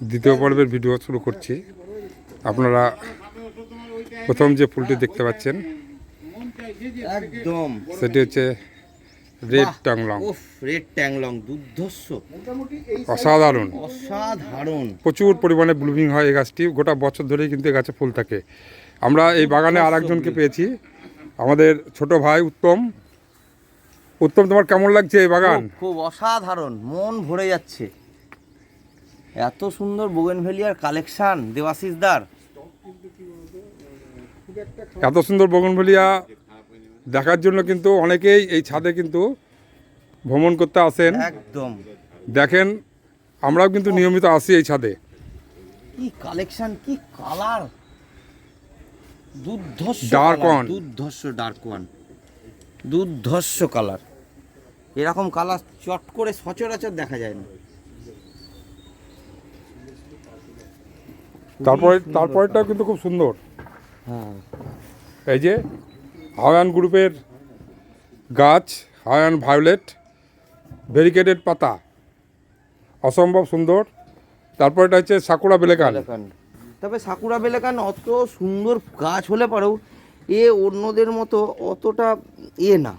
দ্বিতীয় পর্বের ভিডিও শুরু করছি। আপনারা প্রথম যে ফুলটি দেখতে পাচ্ছেন একদম। সেটি হচ্ছে রেড উফ রেড ট্যাংলং দুর্ধর্ষ। অসাধারণ। অসাধারণ। প্রচুর পরিমাণে ব্লুমিং হয় এই গাছটি গোটা বছর ধরেই কিন্তু এই গাছে ফুল থাকে। আমরা এই বাগানে আর একজনকে পেয়েছি আমাদের ছোট ভাই উত্তম। উত্তম তোমার কেমন লাগছে এই বাগান? খুব অসাধারণ মন ভরে যাচ্ছে। এত সুন্দর বোগেনভেলিয়ার কালেকশন দেবাশিসদার। এত সুন্দর বগনভেলিয়া দেখার জন্য কিন্তু অনেকেই এই ছাদে কিন্তু ভ্রমণ করতে আসেন। একদম। দেখেন আমরাও কিন্তু নিয়মিত আসি এই ছাদে। কি কালেকশন কি কালার দুর্ধর্ষ ডার্ক ওয়ান. দুর্ধর্ষ ডার্ক ওয়ান দুর্ধর্ষ কালার এরকম কালার চট করে সচরাচর দেখা যায় না। তারপরে তারপরেটাও কিন্তু খুব সুন্দর। হ্যাঁ। এই যে হাওয়ান গ্রুপের গাছ হাওয়ান ভায়োলেট ভেরিকেটেড পাতা। অসম্ভব সুন্দর। তারপর এটা হচ্ছে সাকুরা বেলেকান। তবে সাকুরা বেলেকান অত সুন্দর গাছ হলে পরেও এ অন্যদের মতো অতটা এ না।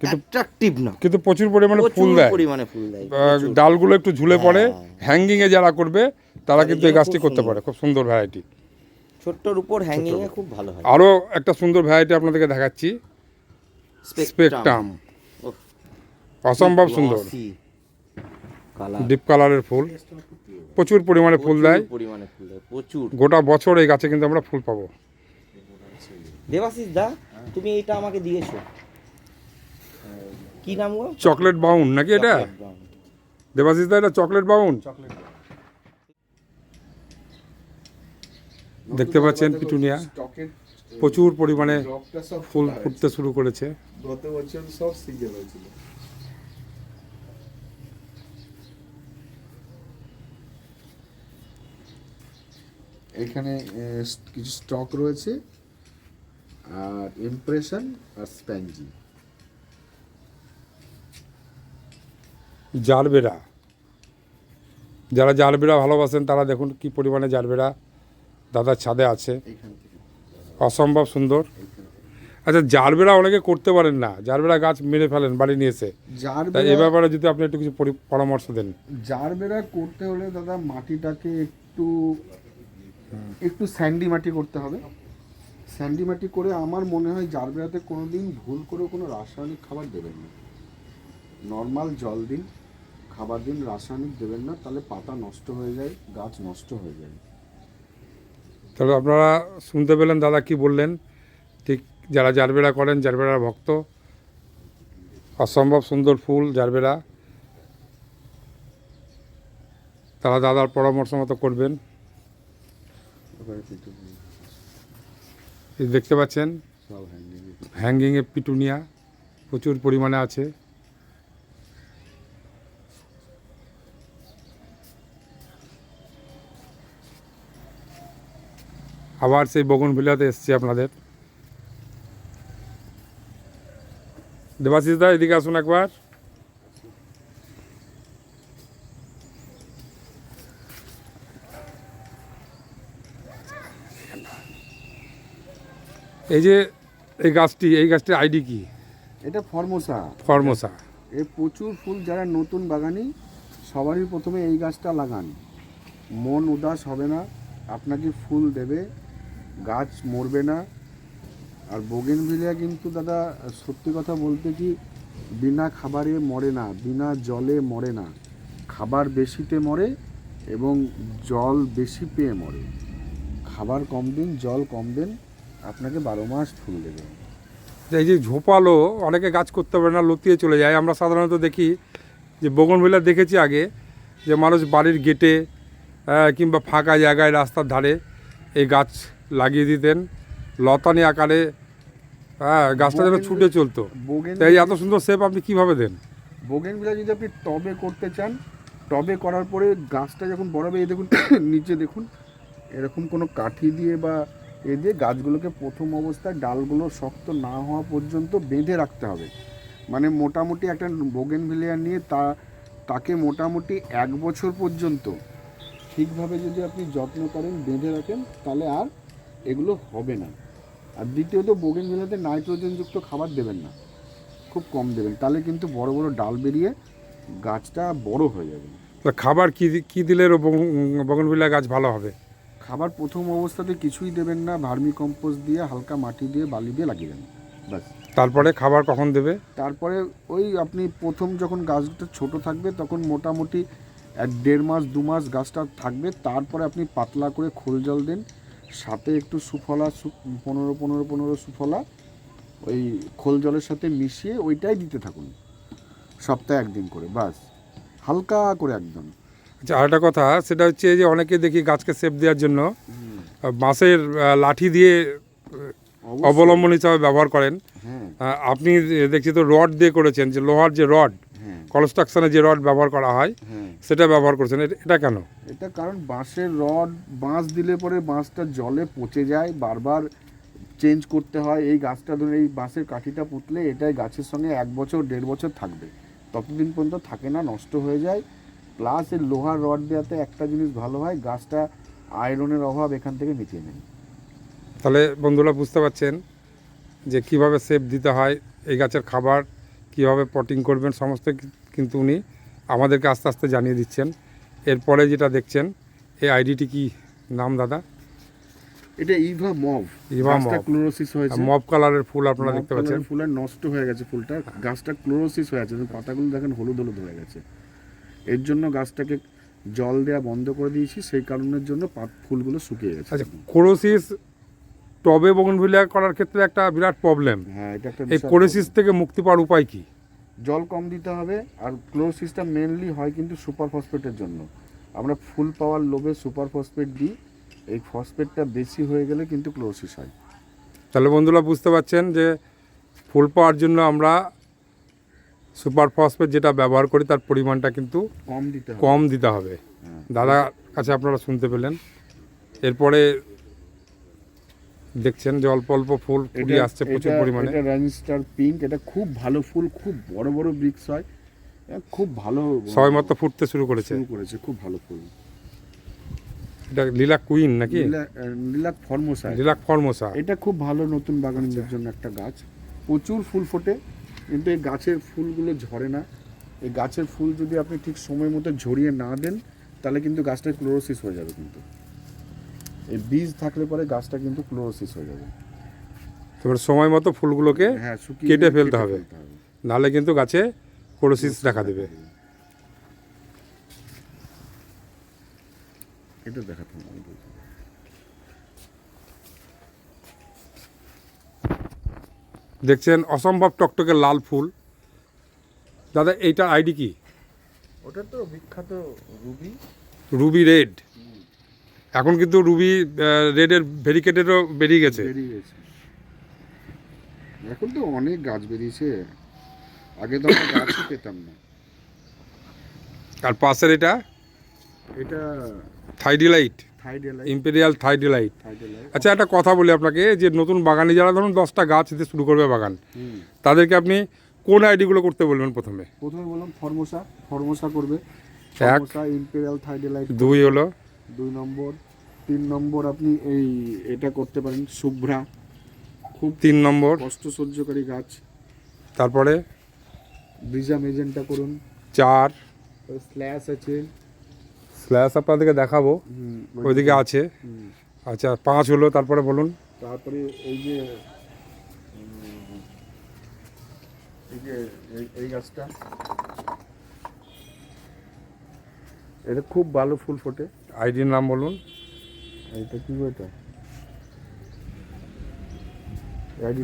কিন্তু- অ্যাট্রাকটিভ না। কিন্তু প্রচুর পরিমাণে ফুল দেয়। পরিমাণে ফুল দেয় ডালগুলো একটু ঝুলে পড়ে হ্যাঁ। হ্যাঙ্গিংয়ে যারা করবে তারা কিন্তু এই গাছটি করতে পারে খুব সুন্দর ভ্যারাইটি ছোট্টর উপর হ্যাঙ্গিং এ খুব ভালো হয়। আরও একটা সুন্দর ভ্যারাইটি আপনাদেরকে দেখাচ্ছি। স্পেকটাম ওহ, অসম্ভব সুন্দর। ডিপ কালারের ফুল। প্রচুর পরিমাণে ফুল দেয়। পরিমাণে ফুল দেয় প্রচুর। গোটা বছর এই গাছে কিন্তু আমরা ফুল পাবো। দেবাশিস দা তুমি এটা আমাকে দিয়েছ। কি নাম গো? চকলেট বাউন নাকি এটা? দেবাশিস দা এটা চকলেট বাউন? দেখতে পাচ্ছেন পিটুনিয়া। প্রচুর পরিমাণে ফুল ফুটতে শুরু করেছে। গত বছর সব সিঙ্গেল হয়েছিল। এখানে কিছু স্টক রয়েছে। আর ইমপ্রেশন আর স্প্যাঞ্জি জারবেরা যারা জারবেরা ভালোবাসেন তারা দেখুন কি পরিমাণে জারবেরা দাদার ছাদে আছে। অসম্ভব সুন্দর। আচ্ছা জারবেরা অনেকে করতে পারেন না। জারবেরা গাছ মেরে ফেলেন বাড়ি নিয়ে এসে। এ ব্যাপারে যদি আপনি একটু কিছু পরি- পরামর্শ দেন। জার বেড়া করতে হলে দাদা মাটিটাকে একটু একটু স্যান্ডি মাটি করতে হবে। স্যান্ডি মাটি করে আমার মনে হয় জার বেড়াতে কোনো দিন ভুল করে কোনো রাসায়নিক খাবার দেবেন না। নর্মাল জল দিন। খাবার দিন রাসায়নিক দেবেন না তাহলে পাতা নষ্ট হয়ে যায় গাছ নষ্ট হয়ে যায়। তাহলে আপনারা শুনতে পেলেন দাদা কি বললেন? ঠিক যারা জারবেরা করেন জারবেরার ভক্ত অসম্ভব সুন্দর ফুল জারবেরা। তারা দাদার পরামর্শ মতো করবেন। দেখতে পাচ্ছেন? হ্যাঙ্গিংয়ে পিটুনিয়া প্রচুর পরিমাণে আছে। আবার সেই বগনভিলাতে এসছি আপনাদের। দেবাশিস দা এদিকে আসুন একবার। এই যে এই গাছটি এই গাছটির আইডি কি? এটা ফর্মোসা। ফর্মোসা। এর প্রচুর ফুল যারা নতুন বাগানি সবারই প্রথমে এই গাছটা লাগান। মন উদাস হবে না আপনাকে ফুল দেবে। গাছ মরবে না। আর বোগেনভিলিয়া কিন্তু দাদা, সত্যি কথা বলতে কি, বিনা খাবারে মরে না, বিনা জলে মরে না। খাবার বেশিতে মরে এবং জল বেশি পেয়ে মরে। খাবার কম দিন, জল কম দিন, আপনাকে বারো মাস ফুল দেবে। এই যে ঝোপালো, অনেকে গাছ করতে পারে না, লতিয়ে চলে যায়। আমরা সাধারণত দেখি যে বগনভিলা দেখেছি আগে, যে মানুষ বাড়ির গেটে কিংবা ফাঁকা জায়গায় রাস্তার ধারে এই গাছ লাগিয়ে দিতেন। লতানি আকারে হ্যাঁ গাছটা যেন ছুটে চলতো। বোগেন তাই এত সুন্দর শেপ আপনি কীভাবে দেন? বোগেনভিলা যদি আপনি টবে করতে চান টবে করার পরে গাছটা যখন বড় হবে এই দেখুন নিচে দেখুন এরকম কোনো কাঠি দিয়ে বা এ দিয়ে গাছগুলোকে প্রথম অবস্থায় ডালগুলো শক্ত না হওয়া পর্যন্ত বেঁধে রাখতে হবে। মানে মোটামুটি একটা বোগেনভিলিয়া নিয়ে তা তাকে মোটামুটি এক বছর পর্যন্ত ঠিকভাবে যদি আপনি যত্ন করেন বেঁধে রাখেন তাহলে আর এগুলো হবে না। আর দ্বিতীয়ত বোগেনভিলাতে নাইট্রোজেনযুক্ত খাবার দেবেন না। খুব কম দেবেন। তাহলে কিন্তু বড় বড় ডাল বেরিয়ে গাছটা বড় হয়ে যাবে। তা খাবার কি কি দিলে বগনভিলা গাছ ভালো হবে? খাবার প্রথম অবস্থাতে কিছুই দেবেন না। ভার্মি কম্পোস্ট দিয়ে হালকা মাটি দিয়ে বালি দিয়ে লাগিয়ে দেন। ব্যাস। তারপরে খাবার কখন দেবে? তারপরে ওই আপনি প্রথম যখন গাছটা ছোট থাকবে তখন মোটামুটি এক দেড় মাস দু মাস গাছটা থাকবে। তারপরে আপনি পাতলা করে খোল জল দেন। সাথে একটু সুফলা পনেরো পনেরো পনেরো সুফলা ওই খোল জলের সাথে মিশিয়ে ওইটাই দিতে থাকুন। সপ্তাহে একদিন করে বাস। হালকা করে একদম। আচ্ছা আরেকটা কথা সেটা হচ্ছে যে অনেকে দেখি গাছকে সেফ দেওয়ার জন্য বাঁশের লাঠি দিয়ে অবলম্বন হিসাবে ব্যবহার করেন। হ্যাঁ। আপনি দেখছি তো রড দিয়ে করেছেন যে লোহার যে রড কনস্ট্রাকশনে যে রড ব্যবহার করা হয় হ্যাঁ। সেটা ব্যবহার করছেন। এটা- কেন? এটা কারণ বাঁশের রড বাঁশ দিলে পরে বাঁশটা জলে পচে যায় বারবার চেঞ্জ করতে হয়। এই গাছটা ধরুন এই বাঁশের কাঠিটা পুতলে এটাই গাছের সঙ্গে এক বছর দেড় বছর থাকবে। ততদিন পর্যন্ত থাকে না নষ্ট হয়ে যায়। প্লাস এর লোহার রড দেওয়াতে একটা জিনিস ভালো হয় গাছটা আয়রনের অভাব এখান থেকে মিটিয়ে নেয়। তাহলে বন্ধুরা বুঝতে পারছেন যে কীভাবে সেফ দিতে হয় এই গাছের খাবার কীভাবে পটিং করবেন সমস্ত কিন্তু উনি আমাদেরকে আস্তে আস্তে জানিয়ে দিচ্ছেন। এরপরে যেটা দেখছেন এই আইডিটি কি নাম দাদা? এটা Eva mauve Eva mauve. Chlorosis হয়েছে। মব কালারের ফুল আপনারা মব দেখতে পাচ্ছেন। ফুলের নষ্ট হয়ে গেছে ফুলটা। গাছটা ক্লোরোসিস হয়ে আছে। পাতাগুলো দেখেন হলুদ হলুদ হয়ে গেছে। এর জন্য গাছটাকে জল দেওয়া বন্ধ করে দিয়েছি। সেই কারণের জন্য ফুলগুলো শুকিয়ে গেছে। আচ্ছা কোরোসিস টবে বগনভিলিয়া করার ক্ষেত্রে একটা বিরাট প্রবলেম হ্যাঁ এটা একটা এই বিশাল কোরোসিস থেকে মুক্তি পাওয়ার উপায় কি? problem। জল কম দিতে হবে আর ক্লোরোসিসটা মেনলি হয় কিন্তু সুপার ফসফেটের জন্য। আমরা ফুল পাওয়ার লোভে সুপার ফসফেট দিই এই ফসফেটটা বেশি হয়ে গেলে কিন্তু ক্লোরোসিস হয়। তাহলে বন্ধুরা বুঝতে পারছেন যে ফুল পাওয়ার জন্য আমরা সুপার ফসফেট যেটা ব্যবহার করি তার পরিমাণটা কিন্তু কম দিতে হবে। কম দিতে হবে। হ্যাঁ। দাদা কাছে আপনারা শুনতে পেলেন। এরপরে দেখছেন যে অল্প অল্প ফুল ফুটিয়ে আসছে প্রচুর পরিমাণে। এটা রানিস্টার পিঙ্ক এটা খুব ভালো ফুল খুব বড় বড় ব্রিক্স হয়। খুব ভালো সবাই মতো ফুটতে শুরু করেছে। শুরু করেছে খুব ভালো ফুল। এটা লীলা কুইন নাকি? Leela- ah, Formosa lilac Formosa এটা খুব ভালো নতুন বাগানের জন্য একটা গাছ। প্রচুর ফুল ফোটে কিন্তু এই গাছের ফুলগুলো ঝরে না। এই গাছের ফুল যদি আপনি ঠিক সময় মতো ঝরিয়ে না দেন তাহলে কিন্তু গাছটা ক্লোরোসিস হয়ে যাবে কিন্তু। এই বীজ থাকলে পরে গাছটা কিন্তু ক্লোরোসিস হয়ে যাবে। তারপরে সময় মতো ফুলগুলোকে হ্যাঁ কেটে ফেলতে হবে। নাহলে কিন্তু গাছে কোরোসিস দেখা দেবে। এটা দেখাতে দেখছেন অসম্ভব টকটকে লাল ফুল। দাদা এইটা আইডি কি? ওটা তো বিখ্যাত রুবি। Ruby red. এখন কিন্তু রুবি রেডের ভেরিকেটেরও বেরিয়ে গেছে। বেরিয়ে গেছে। এখন তো অনেক গাছ বেরিয়েছে। আগে তো আমরা গাছই পেতাম না। আর পাশের এটা? এটা থাইডিলাইট ইম্পেরিয়াল থাইডিলাইট আচ্ছা একটা কথা বলি আপনাকে যে নতুন বাগানে যারা ধরুন দশটা গাছ দিতে শুরু করবে বাগান তাদেরকে আপনি কোন আইডিগুলো করতে বলবেন প্রথমে? প্রথমে বললাম ফর্মোসা। ফর্মোসা করবে। এক। ইম্পেরিয়াল থাইডিলাইট দুই হলো? দুই নম্বর তিন নম্বর আপনি এই এটা করতে পারেন শুভ্রা। খুব তিন নম্বর। কষ্ট সহ্যকারী গাছ। তারপরে? ব্রিজা মেজেন্টা করুন। চার। স্ল্যাশ আছে। স্ল্যাশ আপনাদেরকে দেখাবো। ওইদিকে আছে। আচ্ছা পাঁচ হলো তারপরে বলুন। তারপরে এই যে এই যে এই- এই গাছটা। এটা খুব ভালো ফুল ফোটে। আইডির নাম বলুন। এটা কি এটা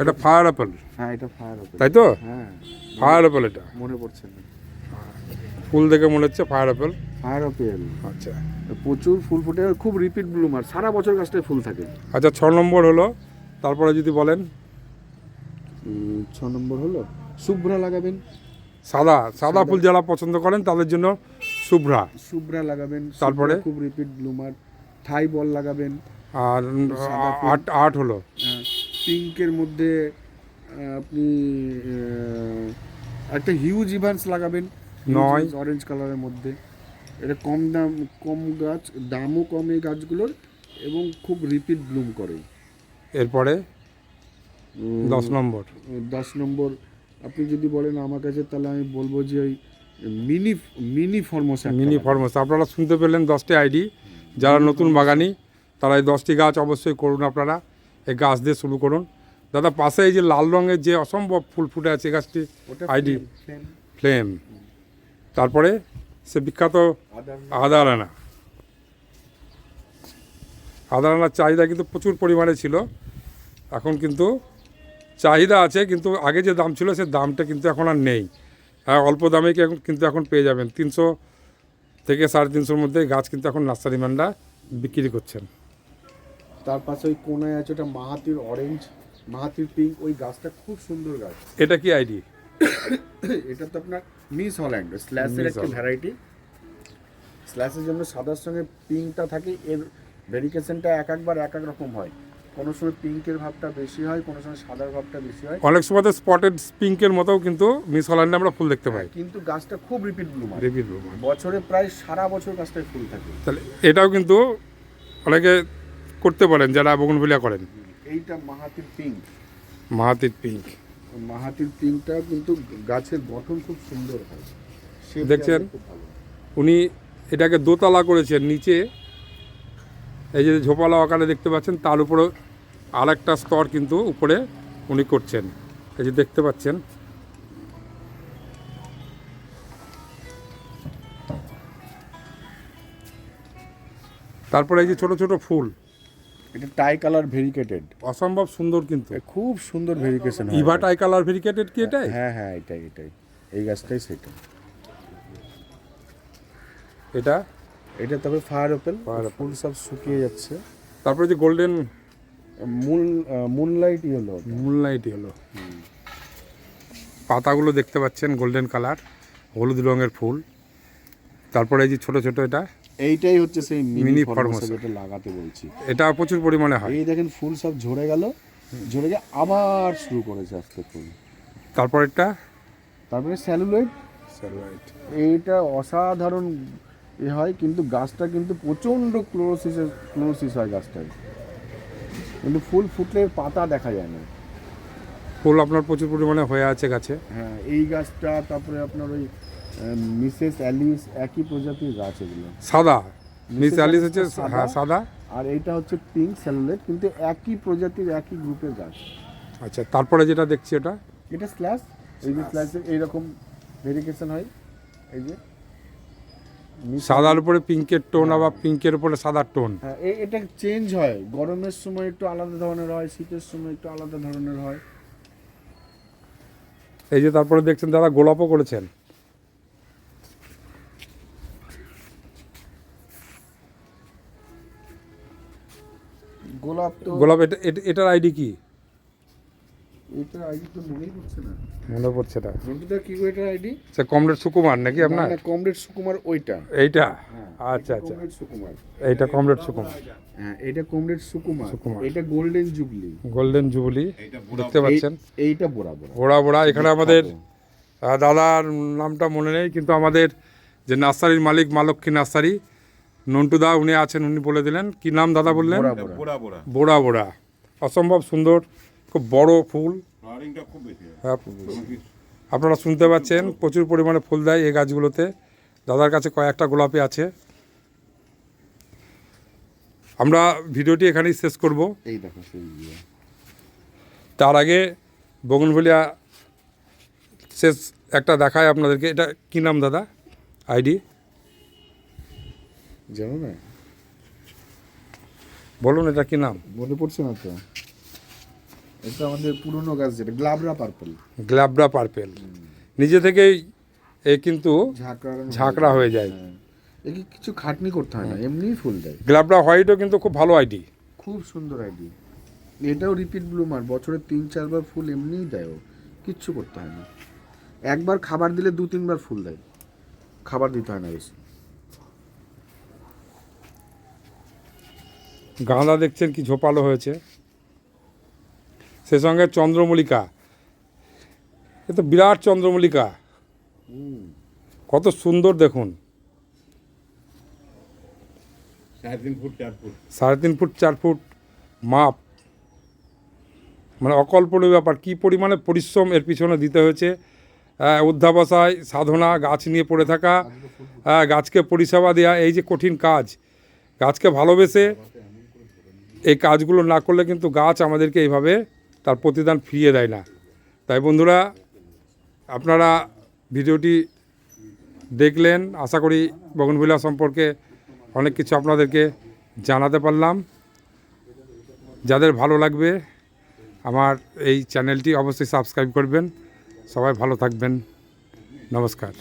এটা ফায়ার অ্যাপেল। হ্যাঁ এটা ফায়ার হবে তাই তো? হ্যাঁ। ফায়ার অ্যাপেল এটা। মনে পড়ছে না। ফুল দেখে মনে হচ্ছে ফায়ার অ্যাপেল। ফায়ার আপেল আচ্ছা। প্রচুর ফুল ফুটে খুব রিপিট ব্লুমার। সারা বছর গাছটায় ফুল থাকে। আচ্ছা ছ নম্বর হলো তারপরে যদি বলেন। ছ নম্বর হলো শুভ্রা লাগাবেন। সাদা সাদা। ফুল যারা পছন্দ করেন তাদের জন্য শুভ্রা। শুভ্রা লাগাবেন তারপরে? খুব রিপিট ব্লুমার থাই বল লাগাবেন। আর। আট আট হলো। পিঙ্কের মধ্যে আপনি একটা হিউজ ইভান্স লাগাবেন। নয়। অরেঞ্জ কালারের মধ্যে। এটা কম দাম কম গাছ দামও কম এই গাছগুলোর এবং খুব রিপিট ব্লুম করে। এরপরে? দশ নম্বর। দশ নম্বর। আপনি যদি বলেন আমার কাছে তাহলে আমি বলব যে ওই mini mini forms mini forms. আপনারা শুনতে পেলেন দশটি আইডি। যারা নতুন বাগানি তারা এই দশটি গাছ অবশ্যই করুন আপনারা। এই গাছ দিয়ে শুরু করুন। দাদা পাশে এই যে লাল রঙের যে অসম্ভব ফুল ফুটে আছে গাছটি আইডি। ফ্লেম তারপরে সে বিখ্যাত আদার আদারানা। আদারানার চাহিদা কিন্তু প্রচুর পরিমাণে ছিল। এখন কিন্তু চাহিদা আছে কিন্তু আগে যে দাম ছিল সে দামটা কিন্তু এখন আর নেই। হ্যাঁ অল্প দামে কি এখন কিন্তু এখন পেয়ে যাবেন। তিনশো থেকে সাড়ে তিনশোর মধ্যে গাছ কিন্তু এখন নার্সারি ম্যানরা বিক্রি করছেন। তার পাশে ওই কোনায় আছে ওটা মাহাতির অরেঞ্জ মাহাতির পিঙ্ক ওই গাছটা খুব সুন্দর গাছ। এটা কি আইডি? এটা তো আপনার মিস হল্যান্ড স্ল্যাশের একটা ভ্যারাইটি। স্ল্যাশের জন্য সাদার সঙ্গে পিঙ্কটা থাকে এর ভেরিকেশনটা এক একবার এক এক রকম হয়। কোনো সময় পিঙ্কের ভাবটা বেশি হয় কোনো সময় সাদার ভাবটা বেশি হয়। অনেক সময় তো স্পটেড পিঙ্কের মতোও কিন্তু মিস হল্যান্ডে আমরা ফুল দেখতে পাই। কিন্তু গাছটা খুব রিপিট ব্লুম হয়। রিপিট বছরে প্রায় সারা বছর গাছটায় ফুল থাকে। তাহলে এটাও কিন্তু অনেকে করতে পারেন যারা বগুনভিলিয়া করেন। এইটা Mahathir pink Mahathir pink Mahathir পিঙ্কটা কিন্তু গাছের গঠন খুব সুন্দর হয়। দেখছেন? উনি এটাকে দোতলা করেছেন নিচে এই যে ঝোপালা আকারে দেখতে পাচ্ছেন তার উপরে আর একটা স্তর কিন্তু উপরে উনি করছেন। এই যে দেখতে পাচ্ছেন। তারপরে এই যে ছোট ছোট ফুল। এটা টাই কালার ভেরিকেটেড। অসম্ভব সুন্দর কিন্তু। খুব সুন্দর variegation Eva tie colour variegated কি এটাই? হ্যাঁ হ্যাঁ এটাই এটাই। এই গাছটাই সেটা। এটা এটা তবে ফায়ার ওপেন ফুল সব শুকিয়ে যাচ্ছে। তারপরে যে golden moon moonlight yellow moonlight হলো পাতাগুলো দেখতে পাচ্ছেন গোল্ডেন কালার হলুদ রঙের ফুল। তারপরে এই যে ছোট ছোট এটা এইটাই হচ্ছে সেই মিনি। ফর্মোসা যেটা লাগাতে বলছি। এটা প্রচুর পরিমাণে হয়। এই দেখেন ফুল সব ঝরে গেল ঝরে গিয়ে আবার শুরু করেছে আস্তে ফুল তারপর এটা তারপরে স্যালুলয়েড এইটা অসাধারণ এ হয় কিন্তু গাছটা কিন্তু প্রচণ্ড ক্লোরোসিস ক্লোরোসিস হয় গাছটায়। কিন্তু ফুল ফুটলে পাতা দেখা যায় না। ফুল আপনার প্রচুর পরিমাণে হয়ে আছে গাছে? হ্যাঁ এই গাছটা তারপরে আপনার ওই মিসেস অ্যালিস একই প্রজাতির গাছ এগুলো। সাদা? মিস অ্যালিস হচ্ছে। হ্যাঁ সাদা। আর এইটা হচ্ছে পিঙ্ক স্যালুলেট কিন্তু একই প্রজাতির একই গ্রুপের গাছ। আচ্ছা তারপরে যেটা দেখছি এটা? এটা স্ল্যাশ এই যে স্ল্যাশের এইরকম ভেরিকেশন হয় এই যে। সাদার উপরে পিঙ্কের টোন আবার পিঙ্কের উপরে সাদার টোন। হ্যাঁ এটা চেঞ্জ হয়। গরমের সময় একটু আলাদা ধরনের হয় শীতের সময় একটু আলাদা ধরনের হয়। এই যে তারপরে দেখছেন দাদা গোলাপও করেছেন। গোলাপ গোলাপ এটা- এটার আইডি কি? এটা আইডি তো মনেই পড়ছে না। মনে পড়ছে না। মন্টুদা কি গো আইডি সে কমরেড সুকুমার নাকি আপনার? কমরেড সুকুমার ওইটা। এইটা? হ্যাঁ, আচ্ছা আচ্ছা। কমরেড সুকুমার। এইটা কমরেড সুকুমার। হ্যাঁ এটা কমরেড সুকুমার। সুকুমার। এটা গোল্ডেন জুবলি। গোল্ডেন জুবলি দেখতে পাচ্ছেন? এইটা বরাবর বোড়া। বোড়া এখানে আমাদের দাদার নামটা মনে নেই কিন্তু আমাদের যে নার্সারির মালিক মালক্ষী নার্সারি নন্টুদা উনি আছেন উনি বলে দিলেন। কি নাম দাদা বললেন? বরাবর বোড়া বোড়া। বোড়া বোড়া। অসম্ভব সুন্দর খুব বড় ফুল। হয় আপনারা শুনতে পাচ্ছেন প্রচুর পরিমাণে ফুল দেয় এই গাছগুলোতে। দাদার কাছে কয়েকটা গোলাপি আছে। আমরা ভিডিওটি এখানেই শেষ করব। এই দেখো। তার আগে বগনভলিয়া শেষ একটা দেখায় আপনাদেরকে। এটা কি নাম দাদা? আইডি? জানো না? বলুন এটা কি নাম? মনে পড়ছে না তো। এটা আমাদের পুরনো গাছ যেটা গ্লাবরা পার্পল। Glabra purple. নিজে থেকেই এ কিন্তু ঝাঁকড়া হয়ে যায়। একে কিছু খাটনি করতে হয় না এমনিই ফুল দেয়। গ্ল্যাবরা হোয়াইটও কিন্তু খুব ভালো আইডি। খুব সুন্দর আইডি। এটাও রিপিট ব্লুমার বছরে তিন চারবার ফুল এমনিই দেয় ও। কিচ্ছু করতে হয় না। একবার খাবার দিলে দু তিনবার ফুল দেয়। খাবার দিতে হয় না বেশি। গাঁদা দেখছেন কি ঝোপালো হয়েছে। সে সঙ্গে চন্দ্রমল্লিকা। এ তো বিরাট চন্দ্রমল্লিকা। কত সুন্দর দেখুন। সাড়ে তিন ফুট চার ফুট। মাপ। মানে অকল্পনীয় ব্যাপার কী পরিমাণে পরিশ্রম এর পিছনে দিতে হয়েছে। অধ্যাবসায় সাধনা গাছ নিয়ে পড়ে থাকা গাছকে পরিষেবা দেওয়া এই যে কঠিন কাজ। গাছকে ভালোবেসে এই কাজগুলো না করলে কিন্তু গাছ আমাদেরকে এইভাবে তার প্রতিদান ফিরিয়ে দেয় না। তাই বন্ধুরা, আপনারা ভিডিওটি দেখলেন। আশা করি বগনভিলা সম্পর্কে অনেক কিছু আপনাদেরকে জানাতে পারলাম। যাদের ভালো লাগবে, আমার এই চ্যানেলটি অবশ্যই সাবস্ক্রাইব করবেন। সবাই ভালো থাকবেন। নমস্কার।